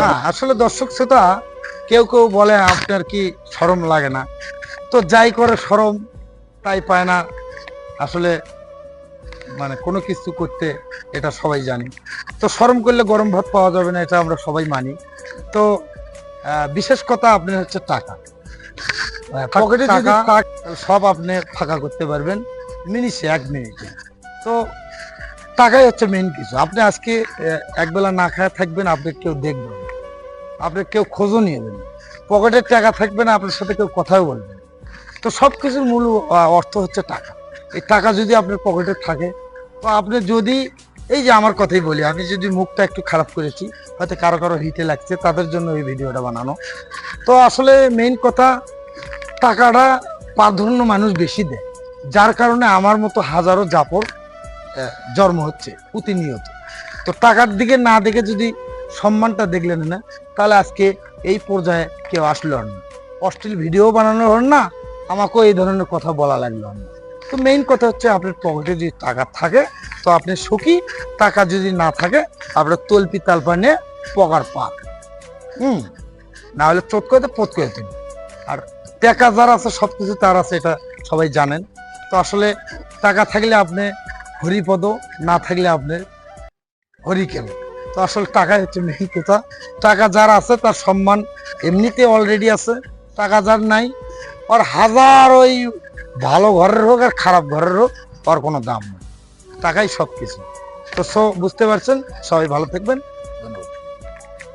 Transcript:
না আসলে দর্শক শ্রোতা কেউ কেউ বলে আপনার কি সরম লাগে না। তো যাই করে সরম তাই পায় না। আসলে মানে কোনো কিছু করতে এটা সবাই জানি। তো সরম করলে গরম ভাত পাওয়া যাবে না এটা আমরা সবাই মানি। তো বিশেষ কথা আপনার হচ্ছে টাকা। পকেটে টাকা- সব আপনি ফাঁকা করতে পারবেন। মিনিটে এক মিনিটে। তো টাকাই হচ্ছে মেন কিছু। আপনি আজকে একবেলা না খায় থাকবেন আপনি কেউ দেখবেন। আপনি কেউ খোঁজও নিয়ে নেবেন পকেটের টাকা থাকবে না, আপনার সাথে কেউ কথাও বলবে তো সব কিছুর মূল অর্থ হচ্ছে টাকা। এই টাকা যদি আপনার পকেটে থাকে, তো আপনি যদি, এই যে আমার কথাই বলি, আমি যদি মুখটা একটু খারাপ করেছি, হয়তো কারও কারও হিটে লাগছে, তাদের জন্য এই ভিডিওটা বানানো। তো আসলে মেইন কথা, টাকাটা প্রাধান্য মানুষ বেশি দেয়। যার কারণে আমার মতো হাজারো জাপর জন্ম হচ্ছে, প্রতিনিয়ত। তো টাকার দিকে না দেখে যদি সম্মানটা দেখলেন না, তাহলে আজকে এই পর্যায়ে কেউ আসলো না। অশ্লীল ভিডিও বানানো হল না আমাকেও এই ধরনের কথা বলা লাগল না। তো মেইন কথা হচ্ছে আপনার পকেটে যদি টাকা থাকে, তো আপনি সুখী, টাকা যদি না থাকে, আপনার তলপি তালপা নিয়ে পকার পাক। হুম, না হলে চোট করে পোত করে দেবেন আর টাকা যার আছে সব কিছু তার আছে, এটা সবাই জানেন। তো আসলে টাকা থাকলে আপনি হরিপদ না থাকলে আপনি হরিকেন তো আসলে টাকা হচ্ছে নেই কথা টাকা যার আছে তার সম্মান এমনিতে অলরেডি আছে, টাকা যার নাই। আর হাজার ওই ভালো ঘরের হোক আর খারাপ ঘরের হোক ওর কোনো দাম নেই। টাকাই সব কিছু তো সব বুঝতে পারছেন? সবাই ভালো থাকবেন।